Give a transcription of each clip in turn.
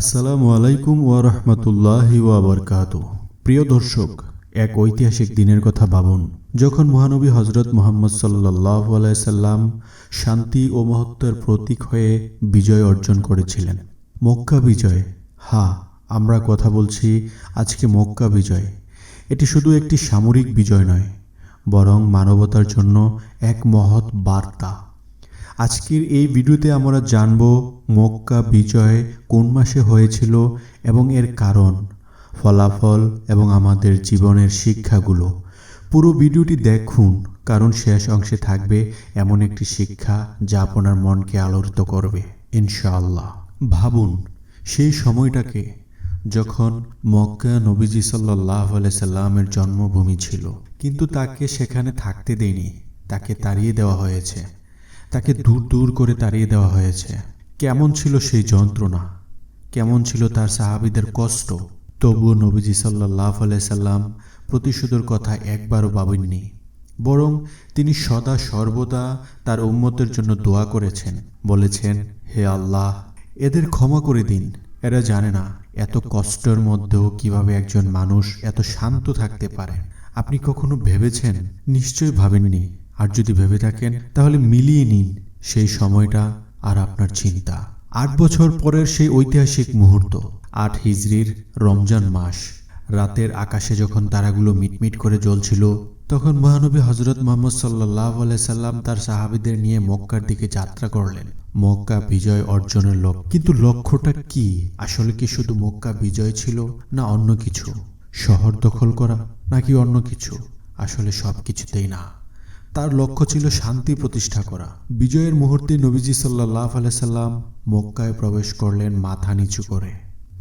আসসালামু আলাইকুম ওয়া রাহমাতুল্লাহি ওয়া বারাকাতু প্রিয় দর্শক, এক ঐতিহাসিক দিনের কথা ভাবুন। যখন মহানবী হজরত মোহাম্মদ সাল্লাল্লাহু আলাইহি সাল্লাম শান্তি ও মহত্বের প্রতীক হয়ে বিজয় অর্জন করেছিলেন, মক্কা বিজয়। হা আমরা কথা বলছি আজকে মক্কা বিজয়। এটি শুধু একটি সামরিক বিজয় নয়, বরং মানবতার জন্য এক মহৎ বার্তা। আজকের এই ভিডিওতে আমরা জানব মক্কা বিজয় কোন মাসে হয়েছিল এবং এর কারণ, ফলাফল এবং আমাদের জীবনের শিক্ষাগুলো। পুরো ভিডিওটি দেখুন, কারণ শেষ অংশে থাকবে এমন একটি শিক্ষা যা আপনার মনকে আলোড়িত করবে, ইনশাআল্লাহ। ভাবুন, সেই সময়টাকে যখন মক্কা নবীজি সাল্লাহ সাল্লামের জন্মভূমি ছিল, কিন্তু তাকে সেখানে থাকতে দেয়নি, তাকে তাড়িয়ে দেওয়া হয়েছে। তাকে দূর দূর করে তাড়িয়ে দেওয়া হয়েছে। কেমন ছিল সেই যন্ত্রণা? কেমন ছিল তার সাহাবিদের কষ্ট? তবুও নবীজি সাল্লাহ সাল্লাম প্রতিশোধের কথা একবারও ভাবেননি। বরং তিনি সদা সর্বদা তার উম্মতের জন্য দোয়া করেছেন। বলেছেন, হে আল্লাহ, এদের ক্ষমা করে দিন। এরা জানে না এত কষ্টের মধ্যেও কীভাবে একজন মানুষ এত শান্ত থাকতে পারে। আপনি কখনো ভেবেছেন? নিশ্চয়ই ভাবেননি। আর যদি ভেবে থাকেন, তাহলে মিলিয়ে নিন সেই সময়টা আর আপনার চিন্তা। আট বছর পরের সেই ঐতিহাসিক মুহূর্ত, আট হিজড়ির রমজান মাস। রাতের আকাশে যখন তারাগুলো মিটমিট করে জ্বলছিল, তখন মহানবী হজরত মোহাম্মদ সাল্লাহ সাল্লাম তার সাহাবিদের নিয়ে মক্কার দিকে যাত্রা করলেন। মক্কা বিজয় অর্জনের লক্ষ্য। কিন্তু লক্ষ্যটা কি? আসলে কি শুধু মক্কা বিজয় ছিল না অন্য কিছু? শহর দখল করা নাকি অন্য কিছু? আসলে সব কিছুতেই না। তার লক্ষ্য ছিল শান্তি প্রতিষ্ঠা করা। বিজয়ের মুহূর্তে নবীজি সাল্লাহ সাল্লাম মক্কায় প্রবেশ করলেন মাথা নিচু করে,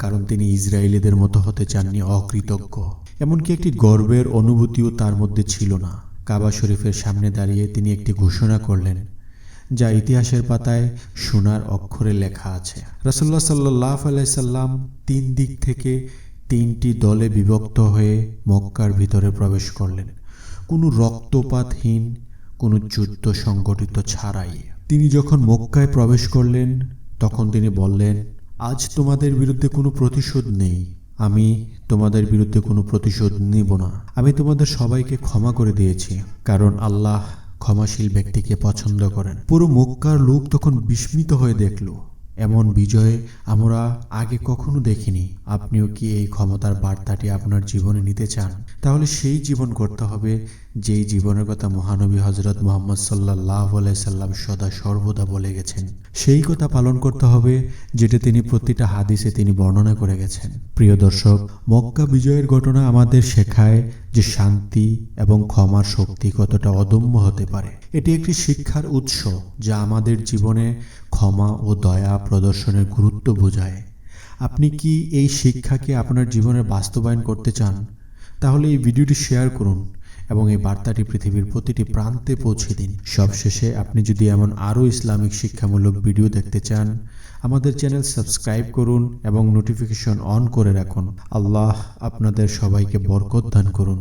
কারণ তিনি ইসরায়েলিদের মতো হতে চাননি, অকৃতজ্ঞ। এমনকি একটি গর্বের অনুভূতিও তার মধ্যে ছিল না। কাবা শরীফের সামনে দাঁড়িয়ে তিনি একটি ঘোষণা করলেন, যা ইতিহাসের পাতায় সোনার অক্ষরে লেখা আছে। রাসুল্লাহ সাল্লাহ আলাইসাল্লাম তিন দিক থেকে তিনটি দলে বিভক্ত হয়ে মক্কার ভিতরে প্রবেশ করলেন। কোনো রক্তপাতহীন, কোনো যুদ্ধ সংগঠিত ছাড়াই। তিনি যখন মক্কায় প্রবেশ করলেন, তখন তিনি বললেন, আজ তোমাদের বিরুদ্ধে কোনো প্রতিশোধ নেই। আমি তোমাদের বিরুদ্ধে কোনো প্রতিশোধ নিব না। আমি তোমাদের সবাইকে ক্ষমা করে দিয়েছি, কারণ আল্লাহ ক্ষমাশীল ব্যক্তিকে পছন্দ করেন। পুরো মক্কার লোক তখন বিস্মিত হয়ে দেখল। এমন বিজয় আমরা আগে কখনো দেখিনি। আপনিও কি এই ক্ষমতার বার্তাটি আপনার জীবনে নিতে চান? তাহলে সেই জীবন করতে হবে যেই জীবনের কথা মহানবী হজরত মোহাম্মদ সাল্লাহ সাল্লাম সদা সর্বদা বলে গেছেন, সেই কথা পালন করতে হবে যেটা তিনি প্রতিটা হাদিসে তিনি বর্ণনা করে গেছেন। প্রিয় দর্শক, মক্কা বিজয়ের ঘটনা আমাদের শেখায় যে শান্তি এবং ক্ষমার শক্তি কতটা অদম্য হতে পারে। এটি একটি শিক্ষার উৎস যা আমাদের জীবনে ক্ষমা ও দয়া প্রদর্শনের গুরুত্ব বোঝায়। আপনি কি এই শিক্ষাকে আপনার জীবনে বাস্তবায়ন করতে চান? তাহলে এই ভিডিওটি শেয়ার করুন। এবং এই বার্তাটি পৃথিবীর প্রতিটি প্রান্তে পৌঁছে দিন। সবশেষে আপনি যদি এমন আরও ইসলামিক শিক্ষামূলক ভিডিও দেখতে চান, আমাদের চ্যানেল সাবস্ক্রাইব করুন এবং নোটিফিকেশন অন করে রাখুন। আল্লাহ আপনাদের সবাইকে বরকত দান করুন।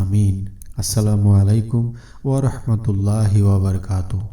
আমিন। আসসালামু আলাইকুম ওয়া বারাকাতুহু।